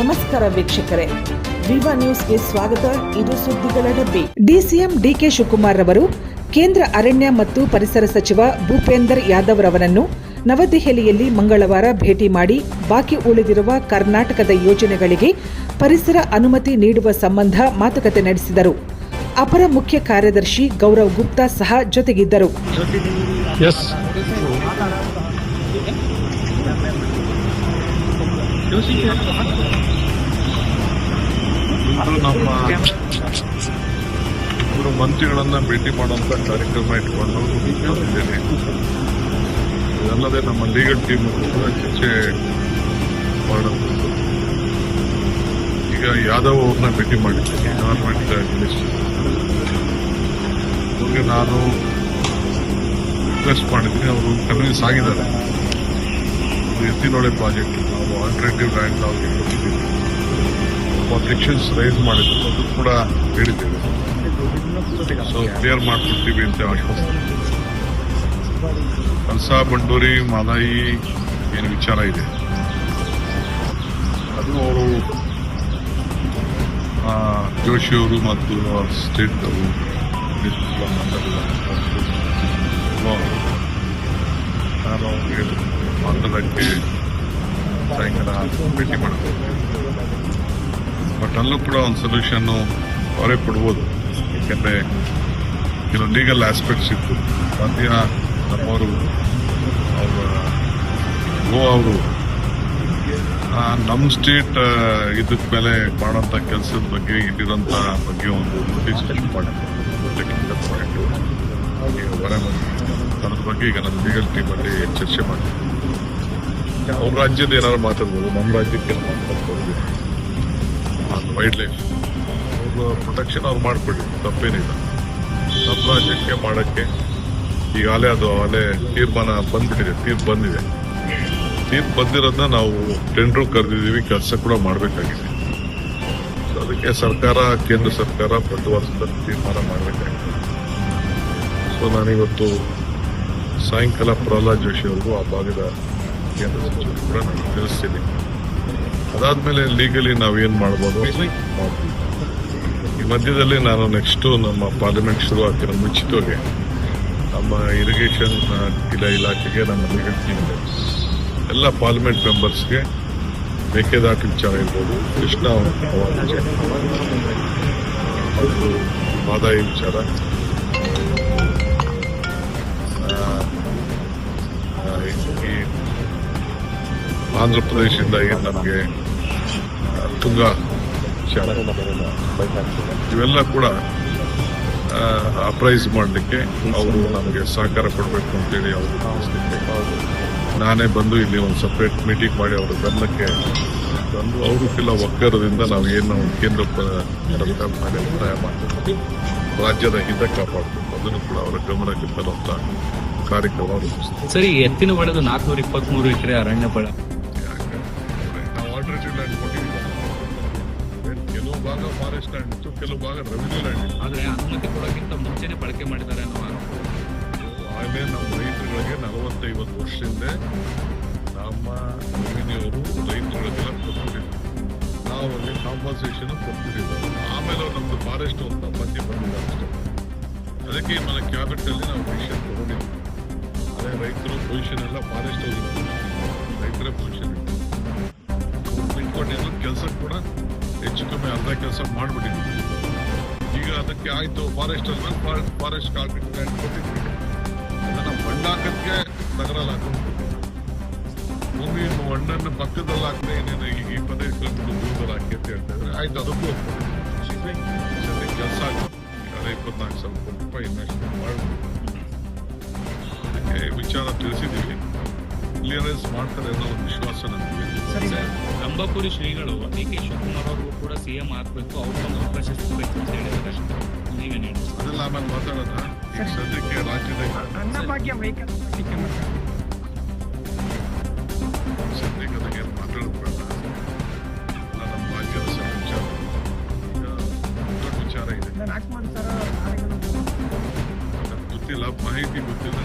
ನಮಸ್ಕಾರ ವೀಕ್ಷಕರೇ. ವಿವಾ ನ್ಯೂಸ್ಗೆ ಸ್ವಾಗತ. ಇದು ಸುದ್ದಿಗಳ ಡಬ್ಬಿ. ಡಿಸಿಎಂ ಡಿಕೆ ಶಿವಕುಮಾರ್ ಅವರು ಕೇಂದ್ರ ಅರಣ್ಯ ಮತ್ತು ಪರಿಸರ ಸಚಿವ ಭೂಪೇಂದರ್ ಯಾದವ್ ರವರನ್ನು ನವದೆಹಲಿಯಲ್ಲಿ ಮಂಗಳವಾರ ಭೇಟಿ ಮಾಡಿ ಬಾಕಿ ಉಳಿದಿರುವ ಕರ್ನಾಟಕದ ಯೋಜನೆಗಳಿಗೆ ಪರಿಸರ ಅನುಮತಿ ನೀಡುವ ಸಂಬಂಧ ಮಾತುಕತೆ ನಡೆಸಿದರು. ಅಪರ ಮುಖ್ಯ ಕಾರ್ಯದರ್ಶಿ ಗೌರವ್ ಗುಪ್ತಾ ಸಹ ಜೊತೆಗಿದ್ದರು. ನಮ್ಮ ಇವರು ಮಂತ್ರಿಗಳನ್ನ ಭೇಟಿ ಮಾಡುವಂತ ಕಾರ್ಯಕ್ರಮ ಇಟ್ಕೊಂಡು ಇದ್ದೇನೆ ಇದಲ್ಲದೆ ನಮ್ಮ ಲೀಗಲ್ ಟೀಮ್ ಕೂಡ ಚರ್ಚೆ ಮಾಡುವಂಥದ್ದು. ಈಗ ಯಾದವ್ ಅವ್ರನ್ನ ಭೇಟಿ ಮಾಡಿದ್ದೀನಿ. ಗವರ್ಮೆಂಟ್ ಮಿನಿಸ್ಟರ್ ಅವ್ರಿಗೆ ನಾನು ರಿಕ್ವೆಸ್ಟ್ ಮಾಡಿದ್ದೀನಿ. ಅವರು ಕನ್ವಿನ್ಸ್ ಆಗಿದ್ದಾರೆ. ಎತ್ತಿನೊಳೆ ಪ್ರಾಜೆಕ್ಟ್ ನಾವು ಆಲ್ಟರ್ನೇಟಿವ್ ಲ್ಯಾಂಡ್ ಅವ್ರಿಗೆ ಕೊಟ್ಟಿದ್ದೀವಿ. ಅಬ್ಜೆಕ್ಷನ್ಸ್ ರೈಸ್ ಮಾಡಿದ್ರು. ಅದು ಕೂಡ ಹೇಳಿದ್ದೇವೆ. ಸೊ ಕ್ಲಿಯರ್ ಮಾಡ್ಕೊಡ್ತೀವಿ ಅಂತ ಕಲ್ಸಾ ಬಂಡೂರಿ, ಮಾದಾಯಿ ಏನು ವಿಚಾರ ಇದೆ? ಅದು ಅವರು ಜೋಶಿ ಅವರು ಮತ್ತು ಸ್ಟೇಟ್ ಅವರು ನಾನು ಅವ್ರಿಗೆ ಮಾತಾಡೋಕ್ಕೆ ಸಾಯಂಕಾಲ ಭೇಟಿ ಮಾಡೋದು ಬಟ್ ಅಲ್ಲೂ ಕೂಡ ಒಂದು ಸೊಲ್ಯೂಷನ್ನು ಅವರೇ ಕೊಡ್ಬೋದು. ಯಾಕೆಂದರೆ ಕೆಲವು ಲೀಗಲ್ ಆಸ್ಪೆಕ್ಟ್ಸ್ ಇತ್ತು. ಮಧ್ಯ ನಮ್ಮವರು, ಅವರ ಗೋ ಅವರು ನಮ್ಮ ಸ್ಟೇಟ್ ಇದಕ್ಕೆ ಮೇಲೆ ಮಾಡೋಂಥ ಕೆಲಸದ ಬಗ್ಗೆ ಇಲ್ಲಿರೋಂಥ ಬಗ್ಗೆ ಒಂದು ನೋಟಿಸ್ ಇಶ್ಯೂ ಹೊರ ಅದ್ರ ಬಗ್ಗೆ ಈಗ ನಮ್ಮ ಲೀಗಲ್ ಟೀಮಲ್ಲಿ ಚರ್ಚೆ ಮಾಡ್ತೀವಿ ಅವ್ರ ರಾಜ್ಯದ ಏನಾದ್ರು ಮಾತಾಡ್ಬೋದು, ನಮ್ಮ ರಾಜ್ಯಕ್ಕೆ ಮಾತಾಡ್ಬೋದು. ವೈಲ್ಡ್ ಲೈಫ್ ಅವ್ರ ಪ್ರೊಟೆಕ್ಷನ್ ಅವ್ರು ಮಾಡಿಕೊಡಿ, ತಪ್ಪೇನಿಲ್ಲ. ನಮ್ಮ ರಾಜ್ಯಕ್ಕೆ ಮಾಡೋಕ್ಕೆ ಈಗಾಗಲೇ ಅದು ಅಲ್ಲೇ ತೀರ್ಮಾನ ಬಂದ್ಬಿಟ್ಟಿದೆ, ತೀರ್ಪು ಬಂದಿದೆ. ತೀರ್ಪು ಬಂದಿರೋದನ್ನ ನಾವು ಟೆಂಡ್ರು ಕರೆದಿದ್ದೀವಿ, ಕೆಲಸ ಕೂಡ ಮಾಡಬೇಕಾಗಿದೆ. ಅದಕ್ಕೆ ಸರ್ಕಾರ, ಕೇಂದ್ರ ಸರ್ಕಾರ ಬದ್ಧವಾದ ತೀರ್ಮಾನ ಮಾಡಬೇಕಾಗಿದೆ. ಸೊ ನಾನಿವತ್ತು ಸಾಯಂಕಾಲ ಪ್ರಹ್ಲಾದ್ ಜೋಶಿ ಅವ್ರಿಗೂ ಆ ಭಾಗದ ಕೇಂದ್ರ ಸಚಿವರು ಕೂಡ ನಾನು ತಿಳಿಸ್ತೀನಿ. ಅದಾದ್ಮೇಲೆ ಲೀಗಲಿ ನಾವೇನ್ ಮಾಡ್ಬೋದು. ಈ ಮಧ್ಯದಲ್ಲಿ ನಾನು ನೆಕ್ಸ್ಟು ನಮ್ಮ ಪಾರ್ಲಿಮೆಂಟ್ ಶುರು ಆಗ್ತಿರೋ ಮುಂಚಿತವಾಗಿ ನಮ್ಮ ಇರಿಗೇಷನ್ ಇಲ ಇಲಾಖೆಗೆ ನಮ್ಮ ಲೀಗಲ್ ಟೀಮ್ ಎಲ್ಲ ಪಾರ್ಲಿಮೆಂಟ್ ಮೆಂಬರ್ಸ್ಗೆ ಮೇಕೆದಾಟು ವಿಚಾರ ಇರ್ಬೋದು, ಕೃಷ್ಣ ಆದಾಯ ವಿಚಾರ. ಈ ಆಂಧ್ರ ಪ್ರದೇಶದಿಂದ ಏನು ನಮಗೆ ತುಂಗ ಇವೆಲ್ಲ ಕೂಡ ಅಪ್ರೈಸ್ ಮಾಡಲಿಕ್ಕೆ ಅವರು ನಮಗೆ ಸಹಕಾರ ಕೊಡಬೇಕು ಅಂತೇಳಿ ಅವರು ನಾನೇ ಬಂದು ಇಲ್ಲಿ ಒಂದು ಸಪ್ರೇಟ್ ಮೀಟಿಂಗ್ ಮಾಡಿ ಅವರ ಬೆಲ್ಲಕ್ಕೆ ತಂದು ಅವರು ಕೆಲ ಒಕ್ಕರದಿಂದ ನಾವು ಏನು ಕೇಂದ್ರ ಸರ್ಕಾರ ಮಾಡ್ತೀವಿ ರಾಜ್ಯದ ಹಿತ ಕಾಪಾಡಬೇಕು. ಅದನ್ನು ಕೂಡ ಅವರ ಗಮನಕ್ಕೆ ತರುವಂತಹ ಕಾರ್ಯಕ್ರಮ ಸರಿ, ಎತ್ತಿನ ಹೊಳೆದು ನಾಲ್ಕುನೂರ ಇಪ್ಪತ್ಮೂರು ಎಕರೆ ಅರಣ್ಯ ಬಳ ಭಾಗ ಫಾರೆಸ್ಟ್ ಲ್ಯಾಂಡ್ ಇತ್ತು ಕೆಲವು ಭಾಗ ರೆವಿನ್ಯೂ ಲ್ಯಾಂಡ್ ಇತ್ತು. ಆದ್ರೆ ಅನುಮತಿ ಕೊಡೋಕ್ಕಿಂತ ಮುಂಚೆನೆ ಬಳಕೆ ಮಾಡಿದ್ದಾರೆ ಅನ್ನೋ ಆರೋಪ. ಆಗಲೇ ನಮ್ಮ ರೈತರುಗಳಿಗೆ ನಲವತ್ತೈವತ್ತು ವರ್ಷದಿಂದ ನಮ್ಮ ರೆವಿನ್ಯೂವರು ರೈತರುಗಳಿಗೆಲ್ಲ ಕೊಟ್ಬಿಟ್ಟಿದ್ರು. ನಾವು ಅಲ್ಲಿ ಕಾಂಪನ್ಸೇಷನ್ ಕೊಟ್ಟಿದ್ದೀವಿ ಆಮೇಲೆ ಅವ್ರು ನಮ್ದು ಫಾರೆಸ್ಟ್ ಅಂತ ಮಧ್ಯೆ ಬಂದಿದ್ದಾರೆ ಅಷ್ಟೇ. ಅದಕ್ಕೆ ಮನೆ ಕ್ಯಾಬಿಟಲ್ಲಿ ನಾವು ಪೊಸಿಷನ್ ತಗೊಂಡಿದ್ವಿ. ಅದೇ ರೈತರು ಪೊಸಿಷನ್ ಎಲ್ಲ ಫಾರೆಸ್ಟ್ ಹೋಗಿದ್ದಾರೆ. ರೈತರ ಪೊಸಿಷನ್ ಇಟ್ಕೊಂಡಿದ್ದು ಕೆಲಸ ಕೂಡ ಹೆಚ್ಚು ಕಮ್ಮಿ ಅರ್ಧ ಕೆಲಸ ಮಾಡಿಬಿಟ್ಟಿದ್ವಿ ಈಗ ಅದಕ್ಕೆ ಆಯಿತು ಫಾರೆಸ್ಟ್ ಅಲ್ಲಿ ಫಾರೆಸ್ಟ್ ಕಾರ್ಪೆಟ್ ಲ್ಯಾಂಡ್ ಕೊಟ್ಟಿದ್ವಿ ಅದನ್ನ ಮಣ್ಣಾಕಕ್ಕೆ ನಗರಲ್ಲಿ ಹಾಕೊಂಡು ಭೂಮಿ ಮಣ್ಣನ್ನು ಪಕ್ಕದಲ್ಲಿ ಹಾಕದೆ ಏನೇನು ಈ- ಪ್ರದೇಶದಲ್ಲಿ ದೂರದಲ್ಲಿ ಹಾಕಿ ಅಂತ ಹೇಳ್ತಾ ಇದ್ರೆ ಆಯ್ತು, ಅದಕ್ಕೂ ಸದ್ಯ ಕೆಲಸ ಆಗುತ್ತೆ ಇಪ್ಪತ್ನಾಲ್ಕು ಸಾವಿರ ಕೋಟಿ ರೂಪಾಯಿ ಇನ್ವೆಸ್ಟ್ಮೆಂಟ್ ಮಾಡಬೇಕು ಅದಕ್ಕೆ ವಿಚಾರ ತಿಳಿಸಿದ್ದೀವಿ. ಕ್ಲಿಯರೆನ್ಸ್ ಮಾಡ್ತಾರೆ ಅನ್ನೋ ಒಂದು ವಿಶ್ವಾಸ ನಮಗೆ. ಕುಂಭಪುರಿ ಶ್ರೀಗಳು ಡಿ ಕೆ ಶಿವಕುಮಾರ್ ಅವ್ರಿಗೂ ಕೂಡ ಸಿ ಸಿಎಂ ಆಗ್ಬೇಕು ಅವ್ರಿಗೊಂದು ಅವಕಾಶ ಸಿಗಬೇಕು ಅಂತ ಹೇಳಿದ್ದಾರೆ ಈಗ ನೀಡಿ ಸದ್ಯಕ್ಕೆ ಮಾತಾಡೋದು ಸಹ ವಿಚಾರ ದೊಡ್ಡ ವಿಚಾರ ಇದೆ. ಗೊತ್ತಿಲ್ಲ ಮಾಹಿತಿ ಗೊತ್ತಿಲ್ಲ.